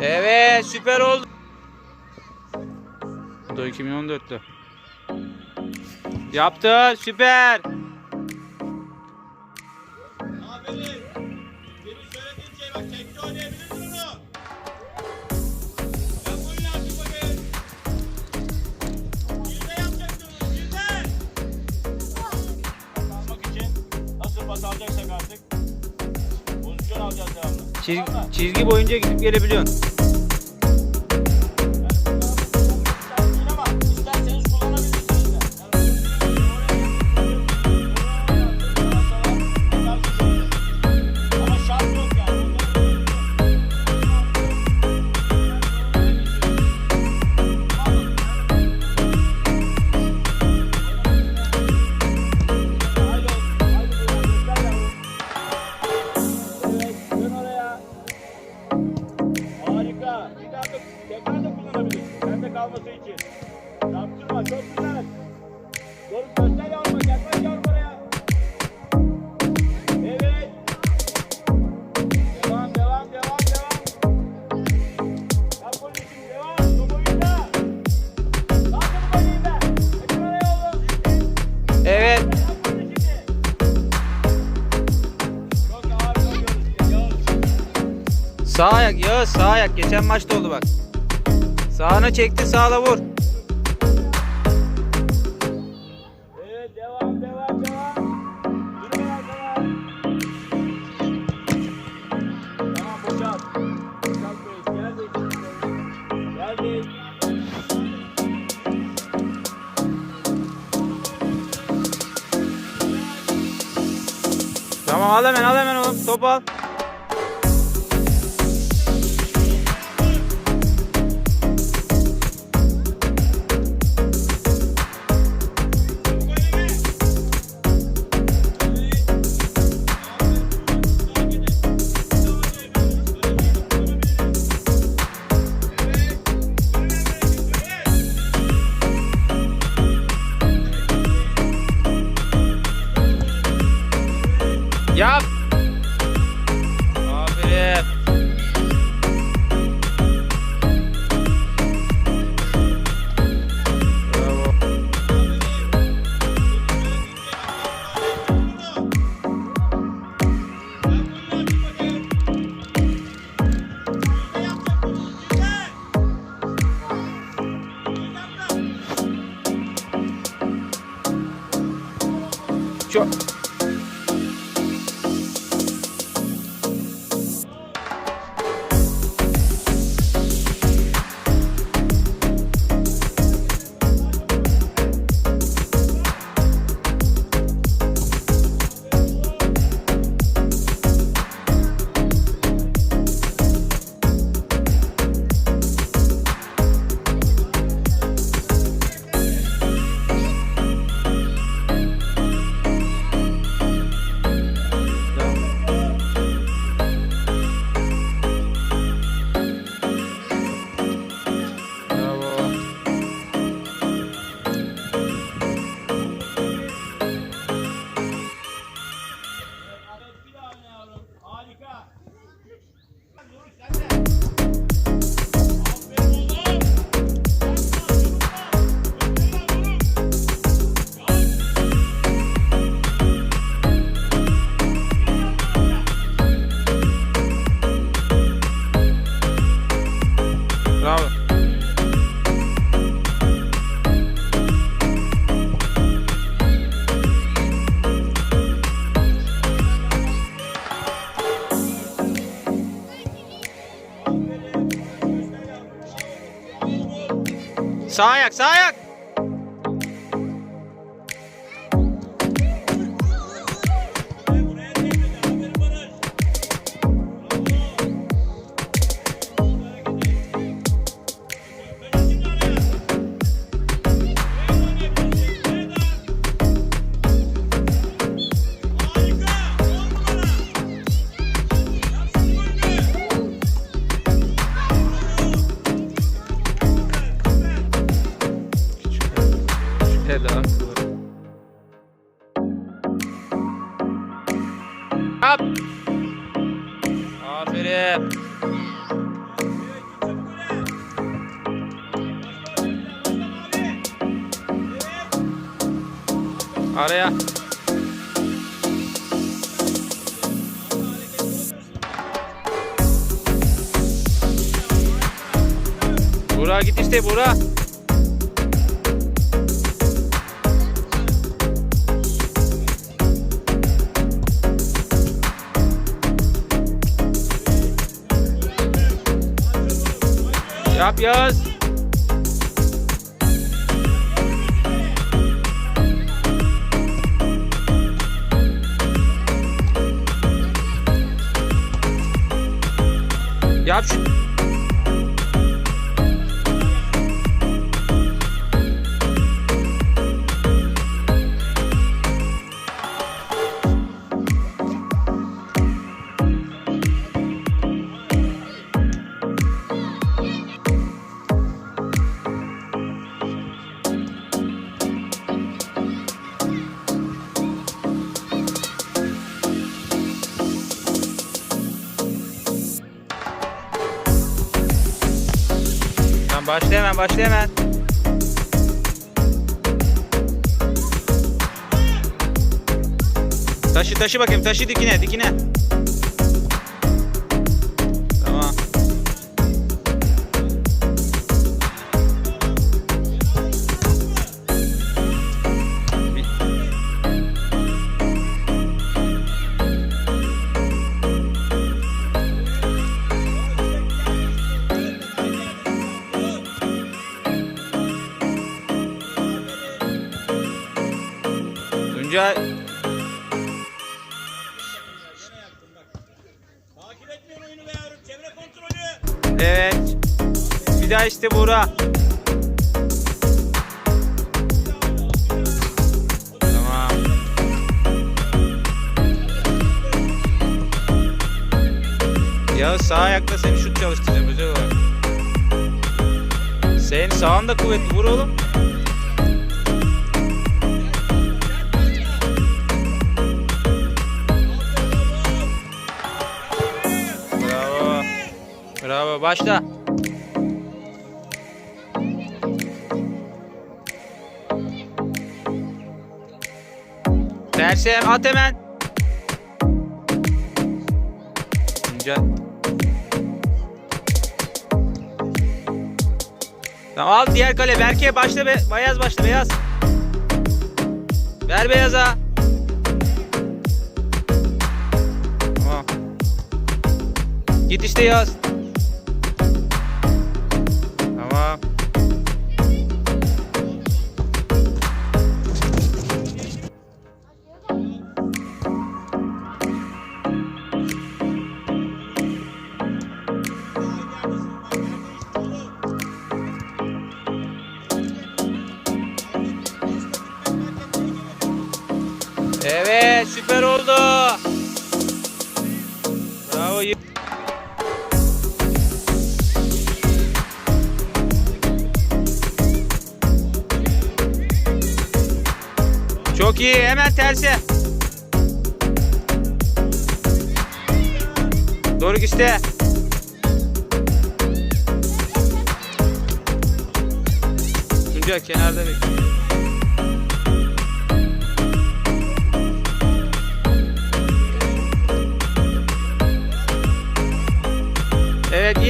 Evet süper oldu. Bu da 2014'te. Yaptı süper. Çizgi, çizgi boyunca gidip gelebiliyorsun. Sağ ayak Yağız sağ ayak. Geçen maçta oldu bak. Sağına çekti sağla vur. Evet devam devam devam. Yürü arkadaşlar. Tamam boşalt. Boşalt Bey. Gel Bey. Gel Bey. Tamam al hemen al hemen oğlum. Top al. চ Sayak, sayak! Helal. Yap. Aferin. Araya. Burak git işte Burak. Yaz. Yap şu. Başla hemen başla hemen. Taşı taşı bakayım taşı dikine dikine. Evet. Bir daha işte Buğra. Tamam. Ya sağ ayakla seni şut çalıştıracağım özel olarak. Senin sağın da kuvvetli vur oğlum. Bravo. Başla. Sersem at hemen. Tuncay. Tamam al diğer kale. Berke başla be. Beyaz başla beyaz. Ver beyaza. Tamam. Git işte yaz. Evet süper oldu. Bravo. Çok iyi. Hemen terse. Doruk işte. Tuncay kenarda bekliyor.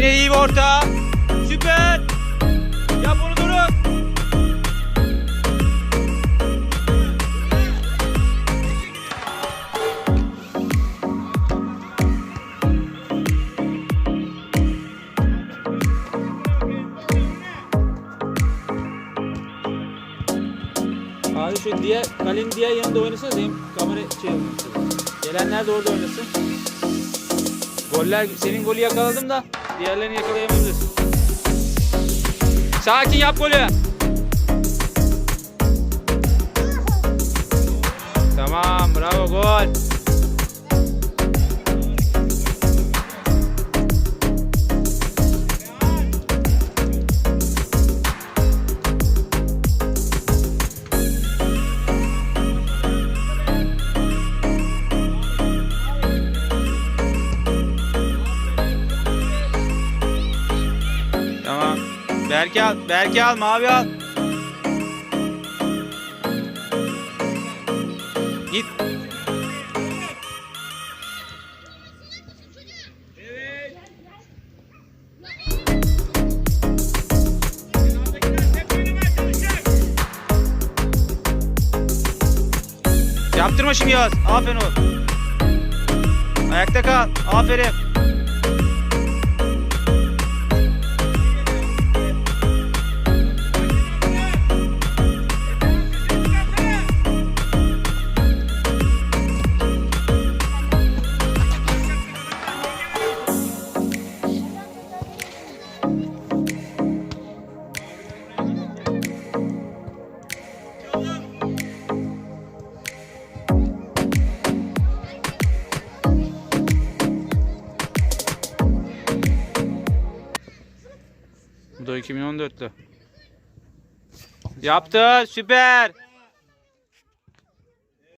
Yine iyi bir orta. Süper. Yap onu Doruk. Abi şu diğer kalenin diğer yanında oynasana benim kamera şey. Gelenler de orada oynasın. Goller senin golü yakaladım da diğerlerini yakalayamayabiliriz. Sakin yap golü. Tamam bravo gol. Berke al. Berke al. Mavi al. Git. Yaptırma şimdi Yağız. Aferin oğlum. Ayakta kal. Aferin. 2014'lü. Yaptı. Süper.